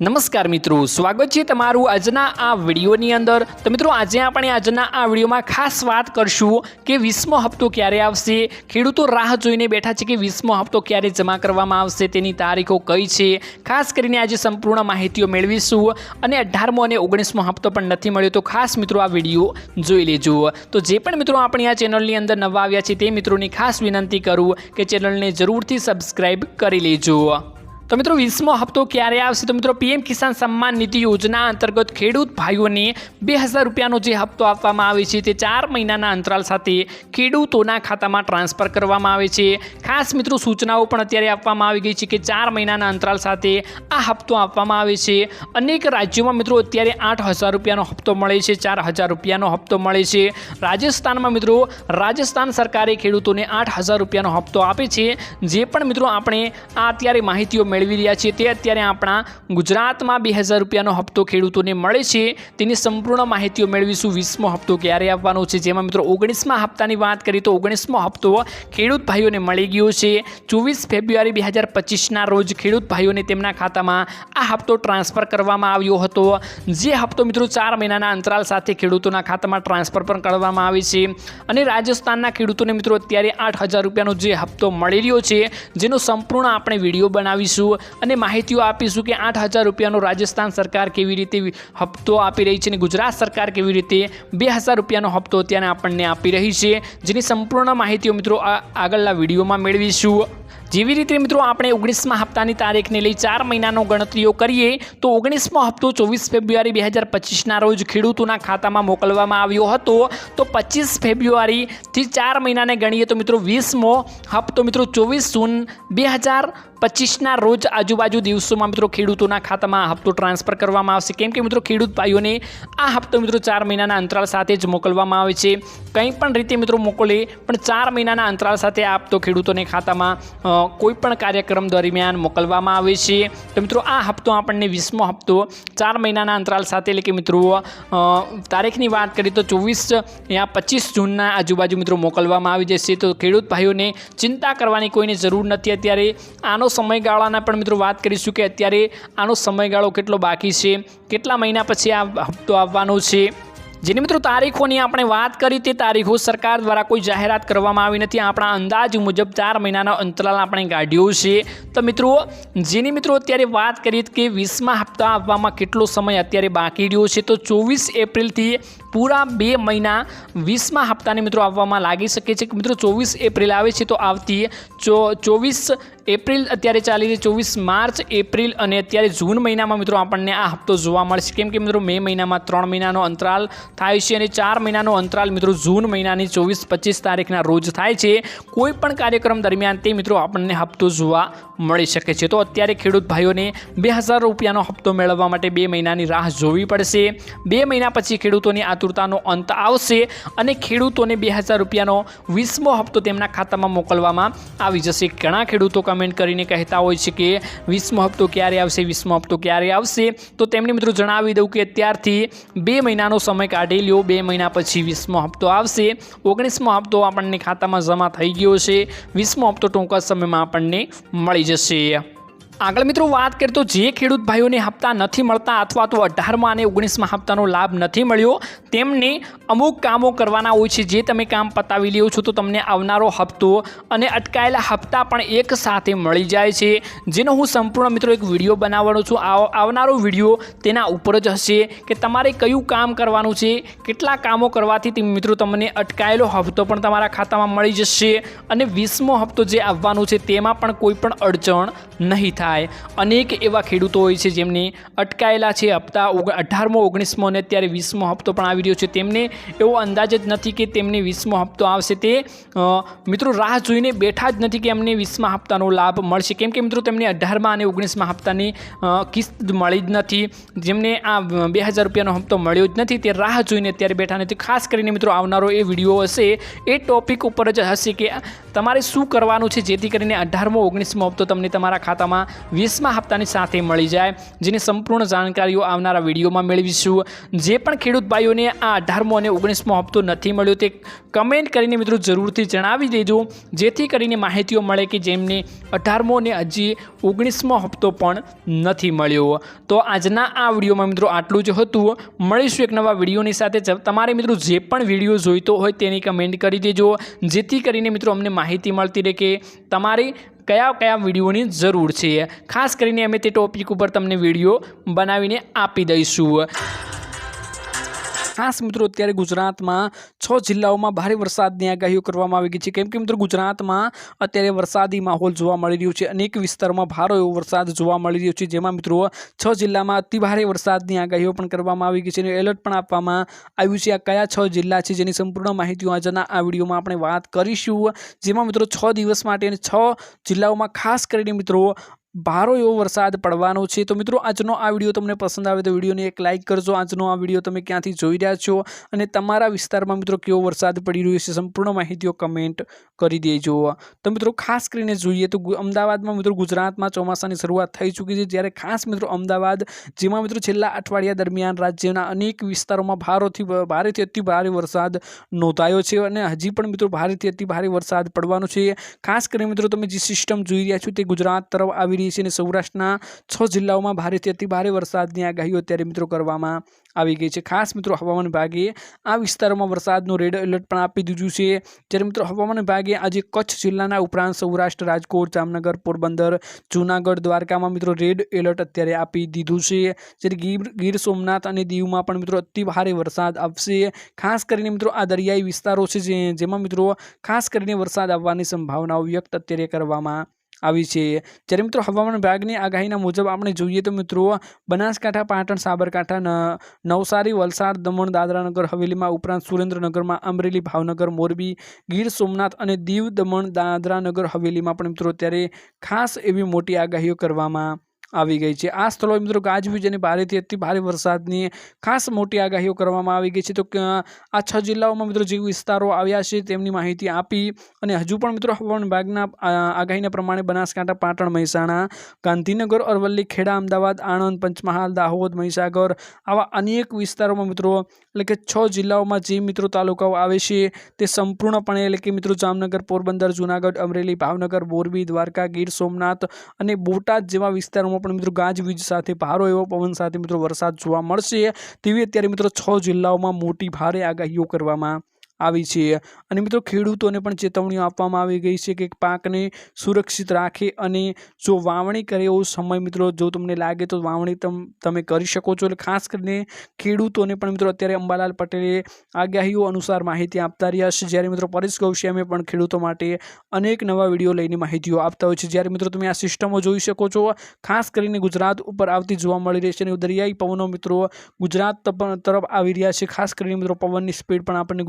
નમસ્કાર મિત્રો, સ્વાગત છે તમારું આજના આ વિડીયોની અંદર. તો મિત્રો, આજે આપણે આજના આ વિડીયોમાં ખાસ વાત કરશું કે વીસમો હપ્તો ક્યારે આવશે, ખેડૂતો રાહ જોઈને બેઠા છે કે વીસમો હપ્તો ક્યારે જમા કરવામાં આવશે, તેની તારીખો કઈ છે? ખાસ કરીને આજે સંપૂર્ણ માહિતીઓ મેળવીશું અને અઢારમો અને ઓગણીસમો હપ્તો પણ નથી મળ્યો, તો ખાસ મિત્રો આ વીડિયો જોઈ લેજો. તો જે પણ મિત્રો આપણી આ ચેનલની અંદર નવા આવ્યા છે, તે મિત્રોની ખાસ વિનંતી કરું કે ચેનલને જરૂરથી સબસ્ક્રાઈબ કરી લેજો. તો મિત્રો, વીસમો હપ્તો ક્યારે આવશે? તો મિત્રો, પીએમ કિસાન સન્માન નિધિ યોજના અંતર્ગત ખેડૂત ભાઈઓને બે હજાર રૂપિયાનો જે હપ્તો આપવામાં આવે છે, તે ચાર મહિનાના અંતરાલ સાથે ખેડૂતોના ખાતામાં ટ્રાન્સફર કરવામાં આવે છે. ખાસ મિત્રો, સૂચનાઓ પણ અત્યારે આપવામાં આવી ગઈ છે કે ચાર મહિનાના અંતરાલ સાથે આ હપ્તો આપવામાં આવે છે. અનેક રાજ્યોમાં મિત્રો, અત્યારે આઠ હજાર રૂપિયાનો હપ્તો મળે છે, ચાર હજાર રૂપિયાનો હપ્તો મળે છે. રાજસ્થાનમાં મિત્રો, રાજસ્થાન સરકારે ખેડૂતોને આઠ હજાર રૂપિયાનો હપ્તો આપે છે. જે પણ મિત્રો, આપણે આ અત્યારે માહિતીઓ મેળવી રહ્યા છીએ. તે અત્યારે આપણા ગુજરાતમાં બે હજાર રૂપિયાનો હપ્તો ખેડૂતોને મળે છે. તેની સંપૂર્ણ માહિતીઓ મેળવીશું. વીસમો હપ્તો ક્યારે આપવાનો છે? જેમાં મિત્રો ઓગણીસમા હપ્તાની વાત કરીએ તો ઓગણીસમો હપ્તો ખેડૂત ભાઈઓને મળી ગયો છે. ચોવીસ ફેબ્રુઆરી બે હજાર પચીસના રોજ ખેડૂત ભાઈઓને તેમના ખાતામાં આ હપ્તો ટ્રાન્સફર કરવામાં આવ્યો હતો. જે હપ્તો મિત્રો ચાર મહિનાના અંતરાલ સાથે ખેડૂતોના ખાતામાં ટ્રાન્સફર પણ કરવામાં આવે છે. અને રાજસ્થાનના ખેડૂતોને મિત્રો અત્યારે આઠ હજાર રૂપિયાનો જે હપ્તો મળી રહ્યો છે, જેનો સંપૂર્ણ આપણે વીડિયો બનાવીશું. અને માહિતીઓ આપીશું કે આઠ હજાર રૂપિયાનો રાજસ્થાન સરકાર કેવી રીતે હપ્તો આપી રહી છે અને ગુજરાત સરકાર કેવી રીતે બે હજાર રૂપિયાનો હપ્તો અત્યારે આપણને આપી રહી છે, જેની સંપૂર્ણ માહિતીઓ મિત્રો આગળના વિડીયોમાં મેળવીશું. જેવી રીતે મિત્રો આપણે ઓગણીસમા હપ્તાની તારીખને લઈ ચાર મહિનાનો ગણતરીઓ કરીએ, તો ઓગણીસમો હપ્તો ચોવીસ ફેબ્રુઆરી બે હજાર પચીસના રોજ ખેડૂતોના ખાતામાં મોકલવામાં આવ્યો હતો. તો પચીસ ફેબ્રુઆરીથી ચાર મહિનાને ગણીએ તો મિત્રો વીસમો હપ્તો મિત્રો ચોવીસ જૂન બે હજાર પચીસના રોજ આજુબાજુ દિવસોમાં મિત્રો ખેડૂતોના ખાતામાં હપ્તો ટ્રાન્સફર કરવામાં આવશે. કેમ કે મિત્રો ખેડૂત ભાઈઓને આ હપ્તો મિત્રો ચાર મહિનાના અંતરાલ સાથે જ મોકલવામાં આવે છે. કંઈ પણ રીતે મિત્રો મોકલે, પણ ચાર મહિનાના અંતરાલ સાથે આ હપ્તો ખેડૂતોને ખાતામાં કોઈપણ કાર્યક્રમ દરમિયાન મોકલવામાં આવે છે. તો મિત્રો આ હપ્તો આપણને વીસમો હપ્તો ચાર મહિનાના અંતરાલ સાથે, એટલે કે મિત્રો તારીખની વાત કરીએ તો ચોવીસ, યા પચીસ જૂનના આજુબાજુ મિત્રો મોકલવામાં આવી જશે. તો ખેડૂત ભાઈઓને ચિંતા કરવાની કોઈને જરૂર નથી. અત્યારે આનો સમયગાળાના પણ મિત્રો વાત કરીશું કે અત્યારે આનો સમયગાળો કેટલો બાકી છે, કેટલા મહિના પછી આ હપ્તો આવવાનો છે. જેની મિત્રો તારીખોની આપણે વાત કરી તે તારીખો સરકાર દ્વારા કોઈ જાહેરાત કરવામાં આવી નથી. આપણા અંદાજ મુજબ ચાર મહિનાનો અંતરાલ આપણે કાઢ્યો છે. તો મિત્રો, જેની મિત્રો અત્યારે વાત કરીએ કે વીસમા હપ્તા આવવામાં કેટલો સમય અત્યારે બાકી રહ્યો છે, તો ચોવીસ એપ્રિલથી પૂરા બે મહિના, વીસમા હપ્તાને મિત્રો આવવામાં લાગી શકે છે. મિત્રો, ચોવીસ એપ્રિલ આવે છે તો આવતી ચો, ચોવીસ એપ્રિલ અત્યારે ચાલી રહી ચોવીસ માર્ચ, એપ્રિલ અને અત્યારે જૂન મહિનામાં મિત્રો આપણને આ હપ્તો જોવા મળશે. કેમ કે મિત્રો, મે મહિનામાં ત્રણ મહિનાનો અંતરાલ થાય છે અને ચાર મહિનાનો અંતરાલ મિત્રો જૂન મહિનાની ચોવીસ પચીસ તારીખના રોજ થાય છે. કોઈ પણ કાર્યક્રમ દરમિયાન તે મિત્રો આપણને હપ્તો જોવા મળી શકે છે. તો અત્યારે ખેડૂત ભાઈઓને બે હજાર રૂપિયાનો હપ્તો મેળવવા માટે બે મહિનાની રાહ જોવી પડશે. બે મહિના પછી ખેડૂતોની આતુરતાનો અંત આવશે અને ખેડૂતોને બે હજાર રૂપિયાનો વીસમો હપ્તો તેમના ખાતામાં મોકલવામાં આવી જશે. ઘણા ખેડૂતો કમેન્ટ કરીને કહેતા હોય છે કે વીસમો હપ્તો ક્યારે આવશે, વીસમો હપ્તો ક્યારે આવશે? તો તેમને મિત્રો જણાવી દઉં કે અત્યારથી બે મહિનાનો સમય કાઢી લ્યો. બે મહિના પછી વીસમો હપ્તો આવશે. ઓગણીસમો હપ્તો આપણને ખાતામાં જમા થઈ ગયો છે. વીસમો હપ્તો ટૂંક સમયમાં આપણને મળી જશે આગળ મિત્રો વાત કરીએ તો જે ખેડૂત ભાઈઓને હપ્તા નથી મળતા અથવા તો અઢારમાં અને ઓગણીસમાં હપ્તાનો લાભ નથી મળ્યો, તેમને અમુક કામો કરવાના હોય છે. જે તમે કામ પતાવી લ્યો છો તો તમને આવનારો હપ્તો અને અટકાયેલા હપ્તા પણ એક સાથે મળી જાય છે. જેનો હું સંપૂર્ણ મિત્રો એક વીડિયો બનાવવાનો છું. આવ- આવનારો વીડિયો તેના ઉપર જ હશે કે તમારે કયું કામ કરવાનું છે, કેટલા કામો કરવાથી તે મિત્રો તમને અટકાયેલો હપ્તો પણ તમારા ખાતામાં મળી જશે અને વીસમો હપ્તો જે આવવાનો છે તેમાં પણ કોઈ પણ અડચણ નહીં થાય. અનેક એવા ખેડૂતો હોય છે જેમને અટકાયેલા છે. હપ્તા અઢારમો, ઓગણીસમો અને અત્યારે વીસમો હપ્તો પણ આવી રહ્યો છે. તેમને એવો અંદાજ જ નથી કે તેમને વીસમો હપ્તો આવશે. તે મિત્રો રાહ જોઈને બેઠા જ નથી કે એમને વીસમા હપ્તાનો લાભ મળશે. કેમ કે મિત્રો તેમને અઢારમા અને ઓગણીસમા હપ્તાની કિસ્ત મળી જ નથી. જેમને આ બે હજાર રૂપિયાનો હપ્તો મળ્યો જ નથી. તે રાહ જોઈને અત્યારે બેઠા નથી. ખાસ કરીને મિત્રો આવનારો એ વીડિયો હશે. એ ટોપિક ઉપર જ હશે કે તમારે શું કરવાનું છે? જેથી કરીને અઢારમો, ઓગણીસમો હપ્તો તમને તમારા ખાતામાં વીસમા હપ્તાની સાથે મળી જાય, જેની સંપૂર્ણ જાણકારીઓ આવનારા વિડીયોમાં મેળવીશું. જે પણ ખેડૂત ભાઈઓને આ અઢારમો અને ઓગણીસમો હપ્તો નથી મળ્યો તે કમેન્ટ કરીને મિત્રો જરૂરથી જણાવી દેજો, જેથી કરીને માહિતીઓ મળે કે જેમને અઢારમો અને હજી ઓગણીસમો હપ્તો પણ નથી મળ્યો. તો આજના આ વિડીયોમાં મિત્રો આટલું જ હતું. મળીશું એક નવા વિડીયોની સાથે. તમારે મિત્રો જે પણ વીડિયો જોઈતો હોય તેની કમેન્ટ કરી દેજો, જેથી કરીને મિત્રો અમને માહિતી મળતી રહે કે તમારે કયા કયા વિડીયોની જરૂર છે? ખાસ કરીને અમે તે ટોપિક ઉપર તમને વીડિયો બનાવીને આપી દઈશું. ખાસ મિત્રો અત્યારે ગુજરાતમાં છ જિલ્લાઓમાં ભારે વરસાદની આગાહીઓ કરવામાં આવી ગઈ છે. કેમ કે મિત્રો ગુજરાતમાં અત્યારે વરસાદી માહોલ જોવા મળી રહ્યો છે. અનેક વિસ્તારોમાં ભારે એવો વરસાદ જોવા મળી રહ્યો છે, જેમાં મિત્રો છ જિલ્લામાં અતિ ભારે વરસાદની આગાહીઓ પણ કરવામાં આવી ગઈ છે અને એલર્ટ પણ આપવામાં આવ્યું છે. આ કયા છ જિલ્લા છે જેની સંપૂર્ણ માહિતીઓ આજના આ વિડીયોમાં આપણે વાત કરીશું. જેમાં મિત્રો છ દિવસ માટે અને છ જિલ્લાઓમાં ખાસ કરીને મિત્રો ભારો એવો વરસાદ પડવાનો છે. તો મિત્રો, આજનો આ વીડિયો તમને પસંદ આવે તો વિડીયોને એક લાઇક કરજો. આજનો આ વીડિયો તમે ક્યાંથી જોઈ રહ્યા છો અને તમારા વિસ્તારમાં મિત્રો કેવો વરસાદ પડી રહ્યો છે, સંપૂર્ણ માહિતીઓ કમેન્ટ કરી દેજો. તો મિત્રો, ખાસ કરીને જોઈએ તો અમદાવાદમાં મિત્રો ગુજરાતમાં ચોમાસાની શરૂઆત થઈ ચૂકી છે. જ્યારે ખાસ મિત્રો અમદાવાદ, જેમાં મિત્રો છેલ્લા અઠવાડિયા દરમિયાન રાજ્યના અનેક વિસ્તારોમાં ભારોથી ભારેથી અતિ ભારે વરસાદ નોંધાયો છે અને હજી પણ મિત્રો ભારેથી અતિ ભારે વરસાદ પડવાનો છે. ખાસ કરીને મિત્રો તમે જે સિસ્ટમ જોઈ રહ્યા છો તે ગુજરાત તરફ આવી રહી છે અને સૌરાષ્ટ્રના છ જિલ્લાઓમાં ભારેથી અતિ ભારે વરસાદની આગાહીઓ અત્યારે મિત્રો કરવામાં આવી ગઈ છે. ખાસ મિત્રો હવામાન વિભાગે આ વિસ્તારોમાં વરસાદનું રેડ એલર્ટ પણ આપી દીધું છે. જ્યારે મિત્રો હવામાન વિભાગે આજે કચ્છ જિલ્લાના ઉપરાંત સૌરાષ્ટ્ર, રાજકોટ, જામનગર, પોરબંદર, જૂનાગઢ, દ્વારકામાં મિત્રો રેડ એલર્ટ અત્યારે આપી દીધું છે. જ્યારે ગીર ગીર સોમનાથ અને દીવમાં પણ મિત્રો અતિ ભારે વરસાદ આવશે. ખાસ કરીને મિત્રો આ દરિયાઈ વિસ્તારો છે જેમાં મિત્રો ખાસ કરીને વરસાદ આવવાની સંભાવનાઓ વ્યક્ત અત્યારે કરવામાં આવી છે. જ્યારે મિત્રો હવામાન વિભાગની આગાહીના મુજબ આપણે જોઈએ તો મિત્રો, બનાસકાંઠા, પાટણ, સાબરકાંઠા નવસારી, વલસાડ, દમણ, દાદરાનગર, હવેલીમાં ઉપરાંત સુરેન્દ્રનગરમાં અમરેલી, ભાવનગર, મોરબી, ગીર સોમનાથ અને દીવ, દમણ, દાદરાનગર, હવેલીમાં પણ મિત્રો અત્યારે ખાસ એવી મોટી આગાહીઓ કરવામાં આવી ગઈ છે. આ સ્થળોએ મિત્રો ગાજવીજ અને ભારેથી અતિ ભારે વરસાદની ખાસ મોટી આગાહીઓ કરવામાં આવી ગઈ છે. તો આ છ જિલ્લાઓમાં મિત્રો જે વિસ્તારો આવ્યા છે તેમની માહિતી આપી અને હજુ પણ મિત્રો હવામાન વિભાગના આગાહીના પ્રમાણે બનાસકાંઠા, પાટણ, મહેસાણા, ગાંધીનગર, અરવલ્લી, ખેડા, અમદાવાદ, આણંદ, પંચમહાલ, દાહોદ, મહીસાગર આવા અનેક વિસ્તારોમાં મિત્રો એટલે કે છ જિલ્લાઓમાં જે મિત્રો તાલુકાઓ આવે છે તે સંપૂર્ણપણે એટલે કે મિત્રો જામનગર, પોરબંદર, જૂનાગઢ, અમરેલી, ભાવનગર, મોરબી, દ્વારકા, ગીર સોમનાથ અને બોટાદ જેવા વિસ્તારોમાં પણ મિત્રો ગાજવીજ સાથે ભારો, એવો પવન સાથે મિત્રો વરસાદ જોવા મળશે. તેવી અત્યારે મિત્રો છ જિલ્લાઓમાં મોટી ભારે આગાહીઓ કરવામાં આવી છે. અને મિત્રો, ખેડૂતોને પણ ચેતવણીઓ આપવામાં આવી ગઈ છે કે પાકને સુરક્ષિત રાખે અને જો વાવણી કરે એવો સમય મિત્રો, જો તમને લાગે તો વાવણી તમ કરી શકો છો. એટલે ખાસ કરીને ખેડૂતોને પણ મિત્રો, અત્યારે અંબાલાલ પટેલે આગાહીઓ અનુસાર માહિતી આપતા રહ્યા છે. જ્યારે મિત્રો, પરેશ ગૌશ્યામે પણ ખેડૂતો માટે અનેક નવા વીડિયો લઈને માહિતીઓ આપતા હોય છે. જ્યારે મિત્રો, તમે આ સિસ્ટમો જોઈ શકો છો, ખાસ કરીને ગુજરાત ઉપર આવતી જોવા મળી રહી છે અને દરિયાઈ પવનો મિત્રો ગુજરાત તરફ આવી રહ્યા છે. ખાસ કરીને મિત્રો, પવનની સ્પીડ પણ આપણને